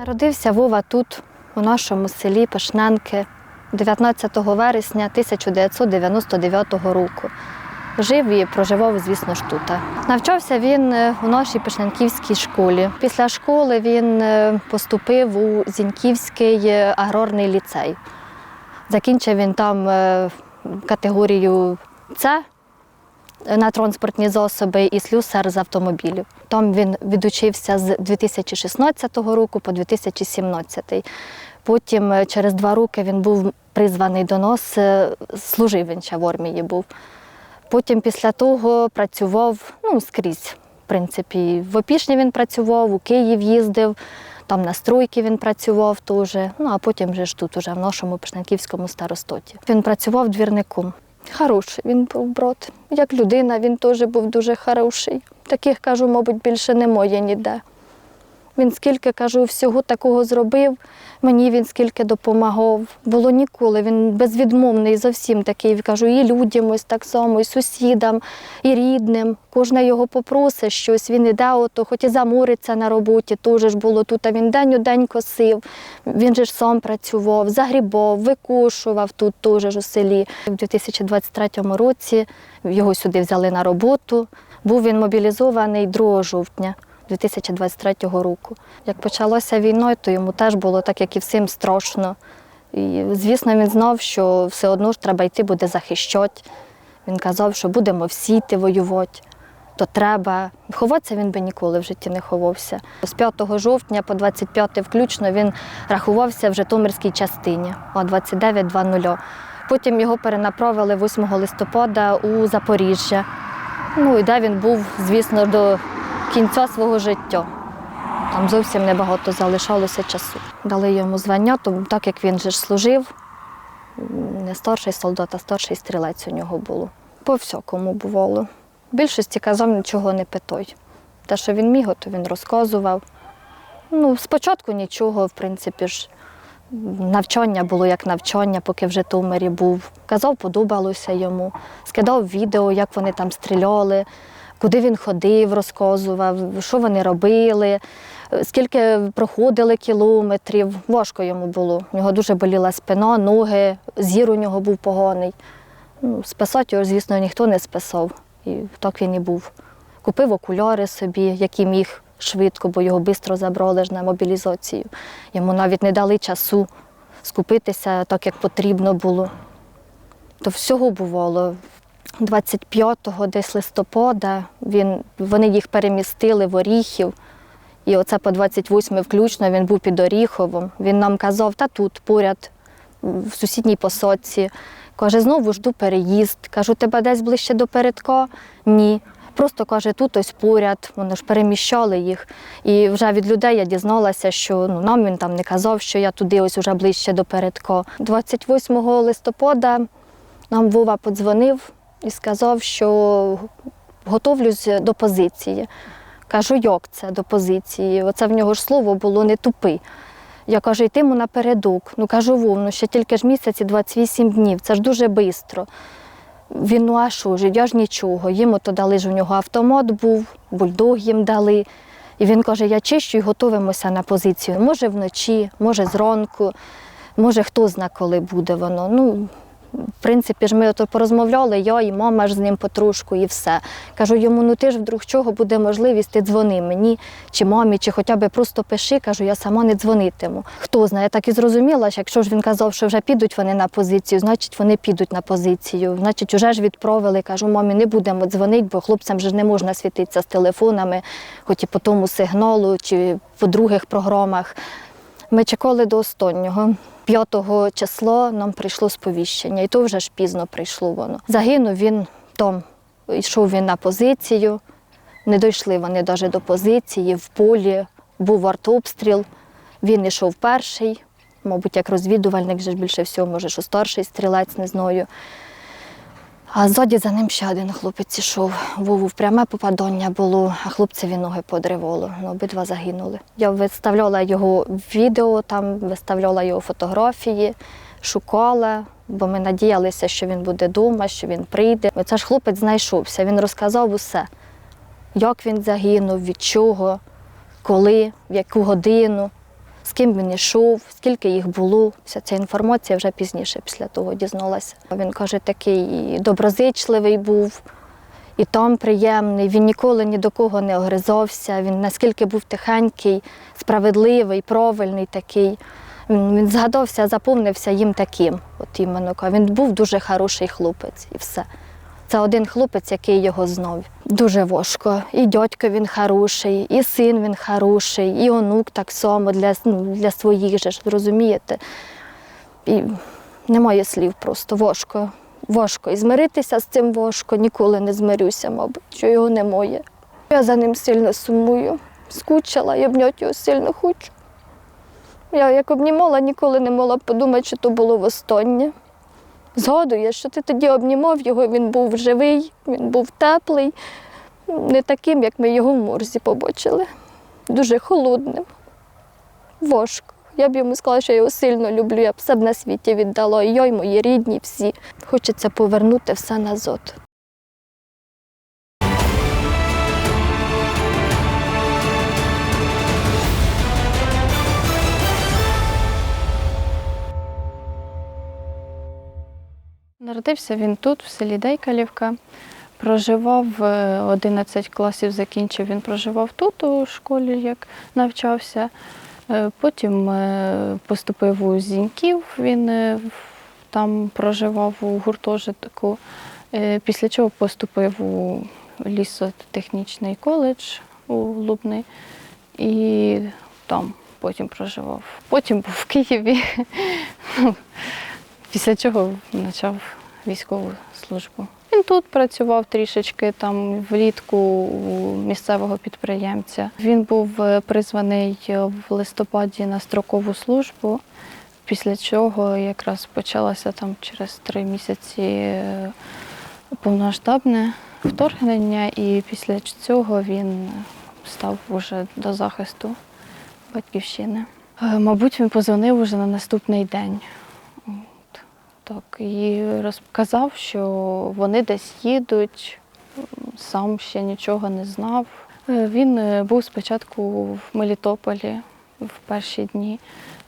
Народився Вова тут, у нашому селі Пашненки, 19 вересня 1999 року. Жив і проживав, звісно ж, тут. Навчався він е, у нашій Пишненківській школі. Після школи він е, поступив у Зіньківський е, аграрний ліцей. Закінчив він там категорію С на транспортні засоби і слюсар з автомобілів. Там він відучився з 2016 року по 2017. Потім е, через два роки він був призваний до нас, е, служив він ще в армії був. Потім після того працював ну, скрізь. В принципі, в Опішні він працював, у Київ їздив, там на стройки він працював теж. Ну а потім вже ж тут, уже в нашому Пишнаківському старостоті. Він працював двірником. Хороший він був брат. Як людина, він теж був дуже хороший. Таких, кажу, мабуть, більше немає ніде. Він скільки, кажу, всього такого зробив, мені він скільки допомагав. Було ніколи. Він безвідмовний зовсім такий. Кажу, і людям ось так само, і сусідам, і рідним. Кожна його попросить щось, він іде, ото, хоч і замориться на роботі, теж ж було тут, а він день у день косив. Він же ж сам працював, загрібав, викушував тут теж у селі. У 2023 році його сюди взяли на роботу. Був він мобілізований 2 жовтня. 2023 року. Як почалося війною, то йому теж було так, як і всім страшно. І, звісно, він знав, що все одно ж треба йти буде захищати. Він казав, що будемо всі йти воювати, то треба. Ховатися він би ніколи в житті не ховався. З 5 жовтня по 25 включно він рахувався в Житомирській частині о 29.00. Потім його перенаправили 8 листопада у Запоріжжя. Ну і де він був, звісно, до кінця свого життя. Там зовсім небагато залишалося часу. Дали йому звання, то так як він же ж служив, не старший солдат, а старший стрілець у нього було. По всякому бувало. В більшості казав, нічого не питай. Те, що він міг, то він розказував. Ну, спочатку нічого, в принципі ж. Навчання було як навчання, поки в Житомирі був. Казав, подобалося йому. Скидав відео, як вони там стріляли, куди він ходив, розказував, що вони робили, скільки проходили кілометрів. Важко йому було. У нього дуже боліла спина, ноги, зір у нього був поганий. Ну, списати його, звісно, ніхто не списав. І так він і був. Купив окуляри собі, які міг швидко, бо його швидко забрали ж на мобілізацію. Йому навіть не дали часу скупитися так, як потрібно було. То всього бувало. 25-го десь листопада він, вони їх перемістили в Оріхів. І оце по 28 включно він був під Оріховом. Він нам казав, та тут поряд, в сусідній посадці. Каже, знову жду переїзд. Кажу, тебе десь ближче до передка? Ні. Просто каже, тут ось поряд, вони ж переміщали їх. І вже від людей я дізналася, що ну, нам він там не казав, що я туди ось уже ближче до передка. 28 листопада нам Вова подзвонив і сказав, що готовлюсь до позиції. Кажу, як це до позиції? Оце в нього ж слово було не тупи. Я кажу, йтиму напередок. Ну кажу, Вов, ну ще тільки ж місяці 28 днів, це ж дуже швидко. Він, ну а що ж, я ж нічого. Їм ото дали ж у нього автомат був, бульдог їм дали. І він каже, я чищу і готуємося на позицію. Може вночі, може зранку, може хто зна, коли буде воно. Ну, в принципі ж ми порозмовляли, я і мама ж з ним потрошку, і все. Кажу йому, ну ти ж вдруг чого буде можливість, ти дзвони мені, чи мамі, чи хоча б просто пиши, кажу, я сама не дзвонитиму. Хто знає, я так і зрозуміла, що якщо ж він казав, що вже підуть вони на позицію, значить вони підуть на позицію. Значить, вже ж відправили. Кажу, мамі, не будемо дзвонити, бо хлопцям ж не можна світитися з телефонами, хоч і по тому сигналу, чи по других програмах. Ми чекали до останнього. 5 числа нам прийшло сповіщення, і то вже ж пізно прийшло воно. Загинув він там, йшов він на позицію, не дійшли вони навіть до позиції, в полі був артобстріл, він йшов перший, мабуть, як розвідувальник, вже більше всього, може, що старший стрілець, не знаю. А ззаді за ним ще один хлопець ішов. Вову в пряме попадання було, а хлопцеві ноги подривало. Ну, обидва загинули. Я виставляла його відео, там виставляла його фотографії, шукала, бо ми надіялися, що він буде вдома, що він прийде. Оце ж хлопець знайшовся, він розказав усе, як він загинув, від чого, коли, в яку годину. З ким він йшов, скільки їх було. Вся ця інформація вже пізніше після того дізналася. Він каже, такий доброзичливий був. І там приємний, він ніколи ні до кого не огризався. Він наскільки був тихенький, справедливий, правильний такий. Він, він згадався, заповнився їм таким. От іменно. Він був дуже хороший хлопець і все. Це один хлопець, який його знав. Дуже важко. І дядько він хороший, і син він хороший, і онук так само для, ну, для своїх же ж, розумієте? І немає слів просто важко. Важко. І змиритися з цим важко, ніколи не змирюся, мабуть, що його немає. Я за ним сильно сумую, скучила, і обняти його сильно хочу. Я як обнімала, ніколи не могла подумати, що то було востаннє. Згадує, що ти тоді обнімав його, він був живий, він був теплий, не таким, як ми його в морзі побачили. Дуже холодним, важко. Я б йому сказала, що я його сильно люблю, я б все б на світі віддала. І мої рідні, всі. Хочеться повернути все назад. Народився він тут, в селі Дейкалівка. Проживав е, 11 класів, закінчив. Він проживав тут у школі, як навчався. Е, Потім е, поступив у Зіньків, він е, там проживав у гуртожитку. Е, Після чого поступив у лісотехнічний коледж у Лубни і там потім проживав. Потім був в Києві. Після чого почав військову службу. Він тут працював трішечки там влітку у місцевого підприємця. Він був е, призваний в листопаді на строкову службу, після чого якраз почалося там через три місяці е, повномасштабне вторгнення, і після цього він став уже до захисту батьківщини. Е, Мабуть, він позвонив уже на наступний день. Так, і розказав, що вони десь їдуть, сам ще нічого не знав. Е, Він е, був спочатку в Мелітополі в перші дні,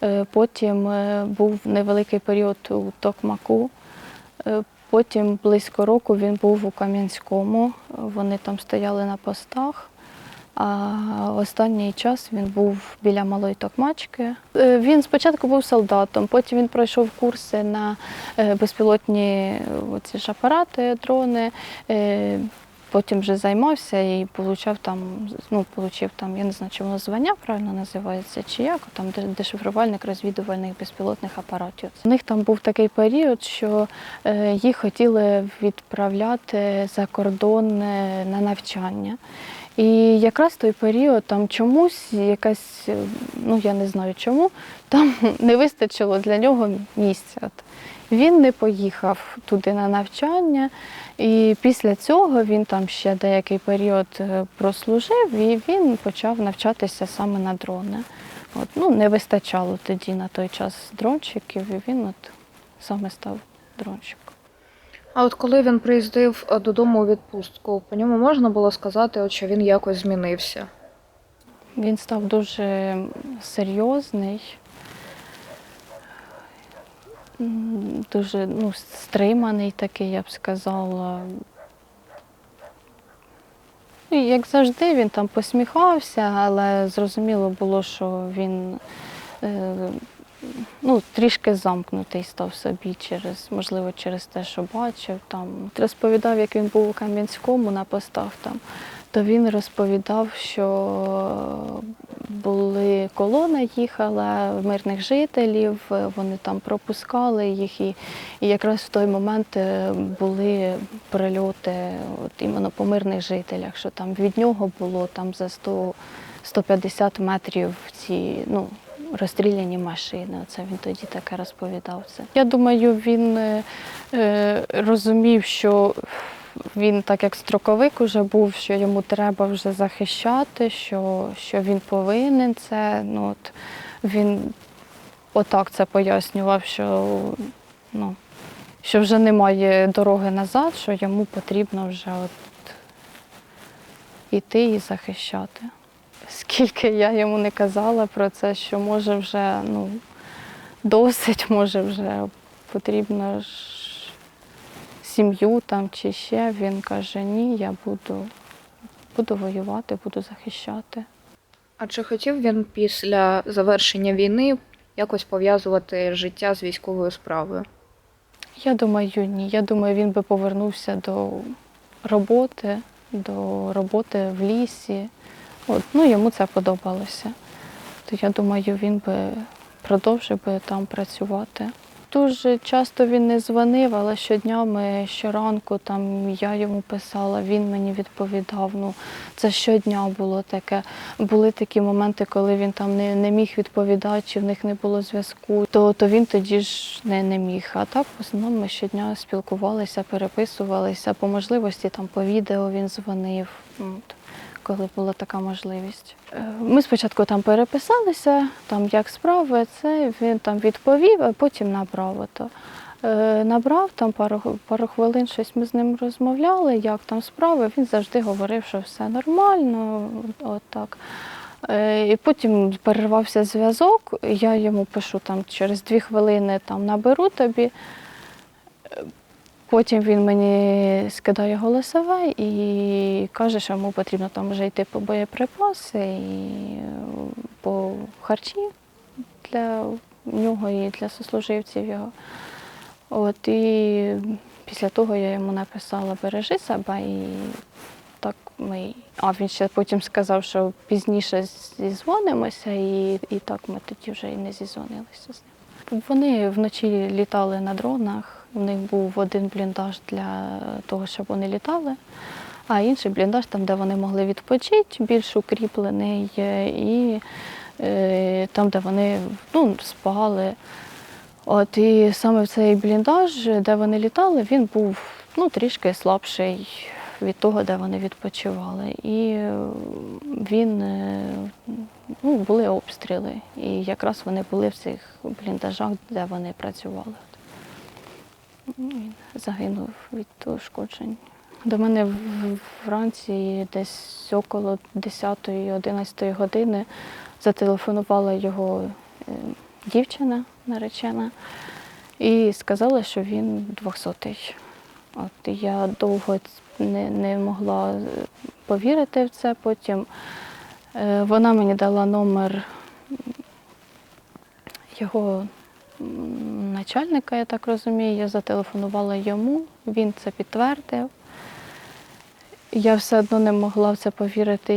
е, потім був невеликий період у Токмаку. Потім близько року він був у Кам'янському, вони там стояли на постах. А останній час він був біля малої токмачки. Е, Він спочатку був солдатом, потім він пройшов курси на е, безпілотні оці ж апарати, дрони. е, Потім вже займався і получав там, ну, получив там, я не знаю, чи воно звання правильно називається, чи як, там дешифрувальник розвідувальних безпілотних апаратів. У них там був такий період, що е, їх хотіли відправляти за кордон е, на навчання. І якраз той період там чомусь якась, е, ну я не знаю чому, там не вистачило для нього місця. Він не поїхав туди на навчання, і після цього він там ще деякий період е, прослужив і він почав навчатися саме на дрони. От, ну, не вистачало тоді на той час дрончиків, і він от саме став дрончиком. А от коли він приїздив е, додому у відпустку, по ньому можна було сказати, от, що він якось змінився. Він став дуже серйозний, дуже ну, стриманий такий, я б сказала. Ну, і Як завжди, він там посміхався, але зрозуміло було, що він е, ну, трішки замкнутий став собі через, можливо, через те, що бачив. Там. Розповідав, як він був у Кам'янському на постах там, то він розповідав, що були колона їхала мирних жителів, вони там пропускали їх, і, і якраз в той момент е, були прильоти от іменно по мирних жителях, що там від нього було там за 100 150 метрів ці ну, розстріляні машини. Оце він тоді таке розповідав. Це. Я думаю, він е, е, розумів, що він, так як строковик уже був, що йому треба вже захищати, що, що він повинен це. Ну, от, він отак це пояснював, що, ну, що вже немає дороги назад, що йому потрібно вже от іти і захищати скільки я йому не казала про це, що може вже ну, досить, може вже потрібно ж сім'ю там чи ще. Він каже, ні, я буду, буду воювати, буду захищати. А чи хотів він після завершення війни якось пов'язувати життя з військовою справою? Я думаю, ні. Я думаю, він би повернувся до роботи, до роботи в лісі. От, ну, йому це подобалося. То я думаю, він би продовжив би там працювати. Дуже часто він не дзвонив, але щодня ми щоранку там я йому писала, він мені відповідав. Ну, це щодня було таке. Були такі моменти, коли він там не, не міг відповідати, чи в них не було зв'язку, то, то він тоді ж не, не міг. А так в основному ми щодня спілкувалися, переписувалися. По можливості там по відео він дзвонив. От коли була така можливість. Е, Ми спочатку там переписалися, там як справи, це він там відповів, а потім набрав. Ото. Е, Набрав там пару, пару хвилин, щось ми з ним розмовляли, як там справи. Він завжди говорив, що все нормально. От так. Е, І потім перервався зв'язок. Я йому пишу там через дві хвилини там наберу тобі. Потім він мені скидає голосове і каже, що йому потрібно там вже йти по боєприпаси і е, по харчі для нього і для сослуживців його. От і після того я йому написала бережи себе і так ми. А він ще потім сказав, що пізніше зізвонимося, і, і так ми тоді вже і не зізвонилися з ним. Вони вночі літали на дронах. У них був один бліндаж для того, щоб вони літали, а інший бліндаж там, де вони могли відпочити, більш укріплений, е, і е, там, де вони ну, спали. От, і саме цей бліндаж, де вони літали, він був ну, трішки слабший від того, де вони відпочивали. І е, він ну, були обстріли. І якраз вони були в цих бліндажах, де вони працювали. Ну, Він загинув від ушкоджень. До мене вранці десь около 10-11 години зателефонувала його е, дівчина наречена і сказала, що він 200-й. От я довго не, не могла е, повірити в це. Потім е, вона мені дала номер його начальника, я так розумію. Я зателефонувала йому, він це підтвердив. Я все одно не могла в це повірити.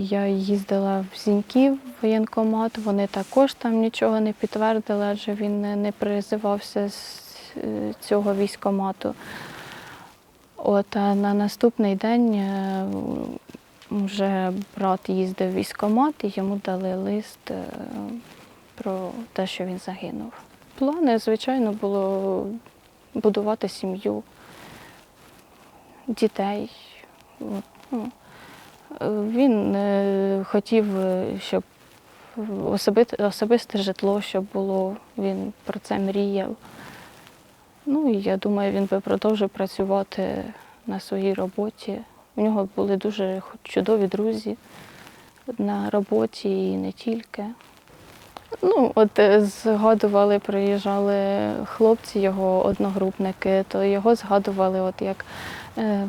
Я їздила в Зіньків в воєнкомат. Вони також там нічого не підтвердили, адже він не, призивався з е, цього військомату. От, а на наступний день е, вже брат їздив в військкомат і йому дали лист е, про те, що він загинув. Плани, звичайно, було будувати сім'ю, дітей. Ну, Він е, хотів, е, щоб особисте житло, щоб було, він про це мріяв. Ну і я думаю, він би продовжив працювати на своїй роботі. У нього були дуже чудові друзі на роботі і не тільки. Ну, от е, згадували, приїжджали хлопці, його одногрупники, то його згадували, от як е,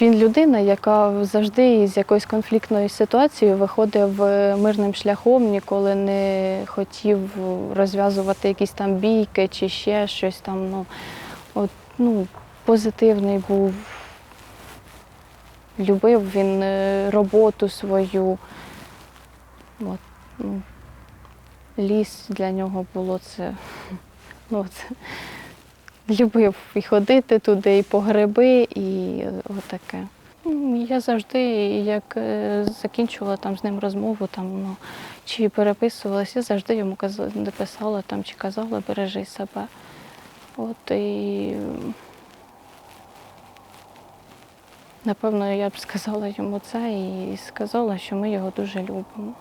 він людина, яка завжди із якоюсь конфліктною ситуацією виходив е, мирним шляхом, ніколи не хотів розв'язувати якісь там бійки чи ще щось там. Ну, от, ну, позитивний був. Любив він е, роботу свою. От, ну, ліс для нього було це. Ну, це любив і ходити туди, і по гриби, і отаке. Я завжди, як е, закінчувала там з ним розмову, там, ну, чи переписувалася, я завжди йому казала, написала там, чи казала, бережи себе. От і напевно я б сказала йому це і сказала, що ми його дуже любимо.